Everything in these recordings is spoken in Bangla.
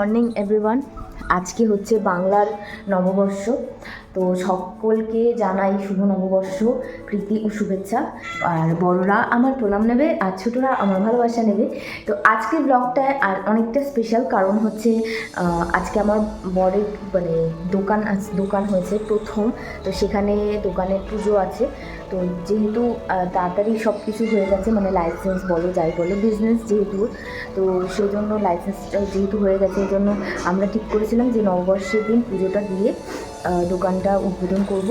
মর্নিং এভরিওয়ান আজকে হচ্ছে বাংলার নববর্ষ। তো সকলকে জানাই শুভ নববর্ষ, প্রীতি ও শুভেচ্ছা। আর বড়রা আমার প্রণাম নেবে, আর ছোটরা আমার ভালোবাসা নেবে। তো আজকে ব্লগটায় আর অনেকটা স্পেশাল কারণ হচ্ছে আজকে আমার বরের মানে দোকান দোকান হয়েছে প্রথম। তো সেখানে দোকানের পুজো আছে। তো যেহেতু তাড়াতাড়ি সব কিছু হয়ে গেছে মানে লাইসেন্স বলো, যাই বলো বিজনেস যেহেতু, তো সেই জন্য লাইসেন্সটা যেহেতু হয়ে গেছে এই জন্য আমরা ঠিক করেছিলাম যে নববর্ষের দিন পুজোটা দিয়ে দোকানটা উদ্বোধন করব।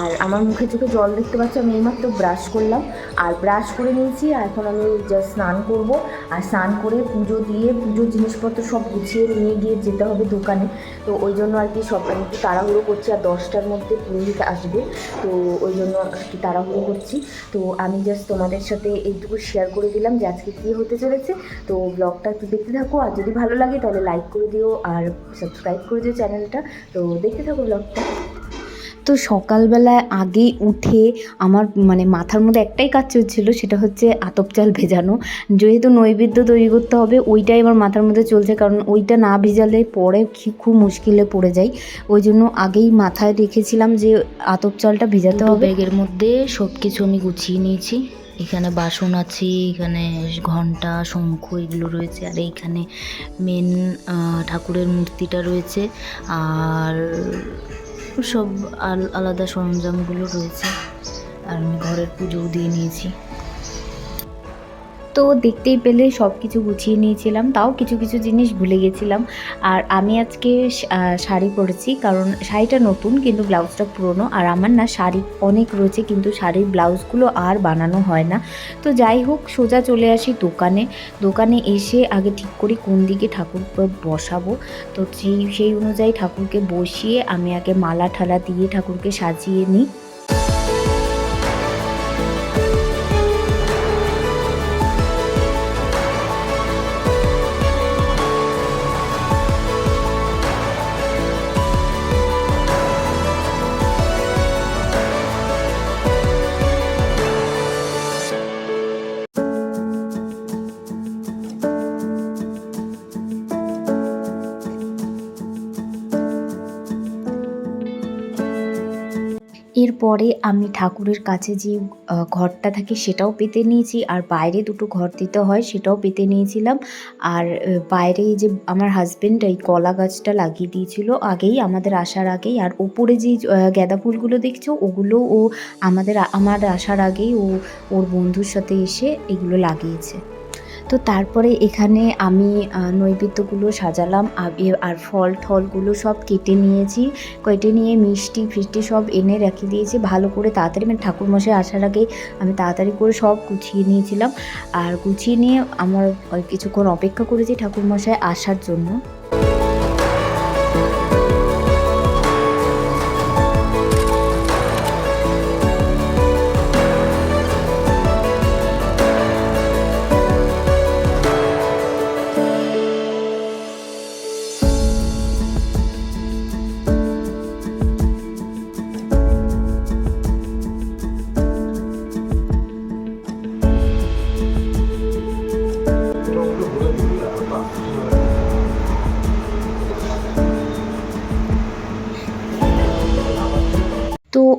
আর আমার মুখে চোখে জল দেখতে পাচ্ছি, আমি এইমাত্র ব্রাশ করলাম। আর ব্রাশ করে নিয়েছি, আর এখন আমি জাস্ট স্নান করব। আর স্নান করে পুজো দিয়ে, পুজোর জিনিসপত্র সব গুছিয়ে নিয়ে গিয়ে যেতে হবে দোকানে। তো ওই জন্য আর কি সব একটু তাড়াহুড়ো করছি, আর দশটার মধ্যে পুরোহিত আসবে। তো ওই জন্য আর কি তাড়াহুড়ো করছি। তো আমি জাস্ট তোমাদের সাথে এইটুকু শেয়ার করে দিলাম যে আজকে কী হতে চলেছে। তো ব্লগটা একটু দেখতে থাকো, আর যদি ভালো লাগে তাহলে লাইক করে দিও, আর সাবস্ক্রাইব করে দিও চ্যানেলটা তো দেখতে থাকো ব্লগটা তো সকালবেলায় আগে উঠে আমার মানে মাথার মধ্যে একটাই কাজ চলছিল সেটা হচ্ছে আতপ চাল ভেজানো। যেহেতু নৈবেদ্য তৈরি করতে হবে ওইটাই আমার মাথার মধ্যে চলছে কারণ ওইটা না ভেজালে পরে খুব মুশকিলে পড়ে যাই ওই জন্য আগেই মাথায় রেখেছিলাম যে আতপ চালটা ভেজাতে হবে। ব্যাগের মধ্যে সব কিছু আমি গুছিয়ে নিয়েছি। এখানে বাসন আছে, এখানে ঘণ্টা, শঙ্খ, এগুলো রয়েছে। আর এইখানে মেন ঠাকুরের মূর্তিটা রয়েছে। আর সব আল- আলাদা সরঞ্জামগুলো রয়েছে। আর আমি ঘরের পুজোও দিয়ে নিয়েছি। তো দেখতেই পেলে সব কিছু গুছিয়ে নিয়েছিলাম, তাও কিছু কিছু জিনিস ভুলে গেছিলাম। আর আমি আজকে শাড়ি পরেছি, কারণ শাড়িটা নতুন কিন্তু ব্লাউজটা পুরনো, আর আমার না শাড়ি অনেক রয়েছে, কিন্তু শাড়ির ব্লাউজগুলো আর বানানো হয় না। তো যাই হোক, সোজা চলে আসি দোকানে। দোকানে এসে আগে ঠিক করি কোন দিকে ঠাকুর বসাবো। তো সেই সেই অনুযায়ী ঠাকুরকে বসিয়ে আমি আগে মালা ঠালা দিয়ে ঠাকুরকে সাজিয়ে নিই। এরপরে আমি ঠাকুরের কাছে যে ঘরটা থাকে সেটাও পেতে নিয়েছি। আর বাইরে দুটো ঘর দিতে হয় সেটাও পেতে নিয়েছিলাম। আর বাইরে যে আমার হাজবেন্ড এই কলা গাছটা লাগিয়ে দিয়েছিল আগেই আমাদের আসার আগেই। আর ওপরে যে গাঁদা ফুলগুলো দেখছ ওগুলো ও আমাদের, আমার আসার আগেই ও, ওর বন্ধুর সাথে এসে এগুলো লাগিয়েছে। তো তারপরে এখানে আমি নৈবেদ্যগুলো সাজালাম আর আর ফল ঠলগুলো সব কেটে নিয়েছি, কেটে নিয়ে মিষ্টি ফিষ্টি সব এনে রেখে দিয়েছি, ভালো করে তাড়াতাড়ি মানে ঠাকুরমশাই আসার আগে আমি তাড়াতাড়ি করে সব গুছিয়ে নিয়েছিলাম। আর গুছিয়ে নিয়ে আমার কিছুক্ষণ অপেক্ষা করেছি ঠাকুরমশাই আসার জন্য।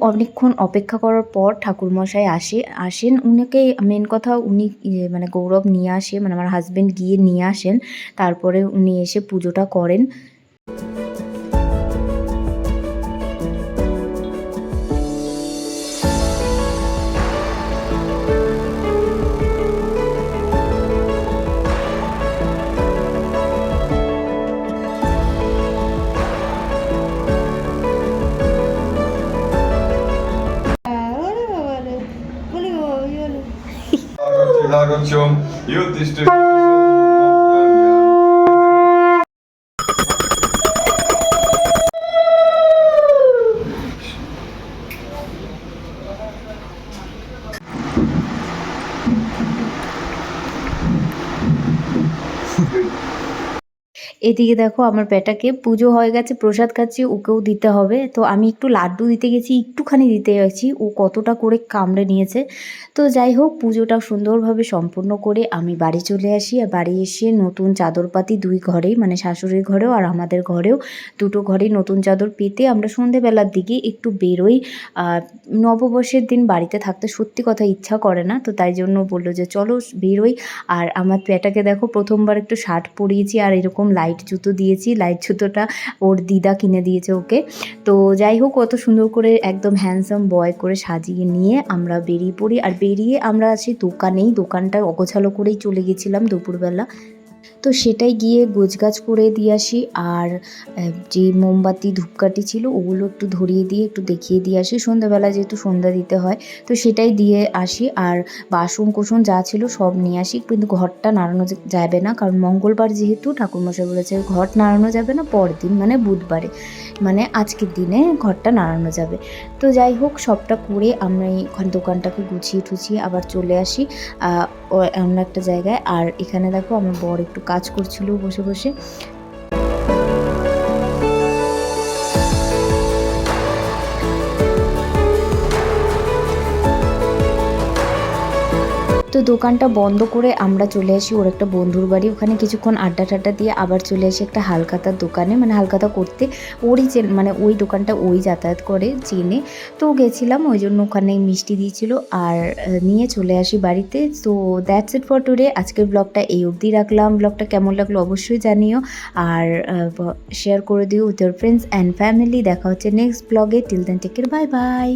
অনেকক্ষণ অপেক্ষা করার পর ঠাকুরমশাই আসে, আসেন। উনাকে মেন কথা উনি মানে গৌরব নিয়ে আসে মানে আমার হাজব্যান্ড গিয়ে নিয়ে আসেন। তারপরে উনি এসে পুজোটা করেন। Chom, Youth District. এদিকে দেখো আমার পেটাকে পুজো হয়ে গেছে, প্রসাদ খাচ্ছি, ওকেও দিতে হবে। তো আমি একটু লাড্ডু দিতে গেছি, একটুখানি দিতে গেছি, ও কতটা করে কামড়ে নিয়েছে। তো যাই হোক, পুজোটা সুন্দরভাবে সম্পূর্ণ করে আমি বাড়ি চলে আসি। আর বাড়ি এসে নতুন চাদর পাতি দুই ঘরেই মানে শাশুড়ির ঘরেও আর আমাদের ঘরেও দুটো ঘরেই নতুন চাদর পেতে আমরা সন্ধেবেলার দিকে একটু বেরোই। নববর্ষের দিন বাড়িতে থাকতে সত্যি কথা ইচ্ছা করে না, তো তাই জন্য বলল যে চলো বেরোই। আর আমার পেটাকে দেখো, প্রথমবার একটু শার্ট পরিয়েছি আর এরকম লাইট জুতো দিয়েছি, লাইট জুতোটা ওর দিদা কিনে দিয়েছে ওকে। তো যাই হোক অত সুন্দর করে একদম হ্যান্ডসাম বয় করে সাজিয়ে নিয়ে আমরা বেরিয়ে পড়ি। আর বেরিয়ে আমরা আছি দোকানেই। দোকানটা অগোছালো করেই চলে গেছিলাম দুপুরবেলা। তো সেটাই গিয়ে গোছগাছ করে দিয়ে আসি। আর যে মোমবাতি, ধূপকাঠি ছিল, ওগুলো একটু ধরিয়ে দিয়ে, একটু দেখিয়ে দিয়ে আসি। সন্ধ্যাবেলা যেহেতু সন্ধ্যা দিতে হয়, তো সেটাই দিয়ে আসি। আর বাসন কোসন যা ছিল সব নিয়ে আসি। কিন্তু ঘরটা নাড়ানো যাবে না, কারণ মঙ্গলবার যেহেতু ঠাকুরমশাই বলেছে ঘর নাড়ানো যাবে না, পরদিন মানে বুধবারে মানে আজকের দিনে ঘরটা নাড়ানো যাবে। তো যাই হোক, সবটা করে আমরা এই ওখান দোকানটাকে গুছিয়ে টুছিয়ে আবার চলে আসি। অন্য একটা জায়গায়। আর এখানে দেখো, আমার বর একটু কাজ করছিল বসে বসে। তো দোকানটা বন্ধ করে আমরা চলে আসি। ওর একটা বন্ধুর বাড়ি। ওখানে কিছুক্ষণ আড্ডা টাড্ডা দিয়ে আবার চলে আসি একটা হালকাতার দোকানে। মানে হালকাতা করতে ওরই চেন মানে ওই দোকানটা ওই যাতায়াত করে চেনে। তো গেছিলাম, ওই জন্য ওখানে মিষ্টি দিয়েছিল। আর নিয়ে চলে আসি বাড়িতে। তো দ্যাটস ইট ফর টুডে আজকের ব্লগটা এই অবধি রাখলাম। ব্লগটা কেমন লাগল অবশ্যই জানিও। আর শেয়ার করে দিও with your friends and family দেখা হচ্ছে নেক্সট ব্লগে টিল দেন টেকের বাই বাই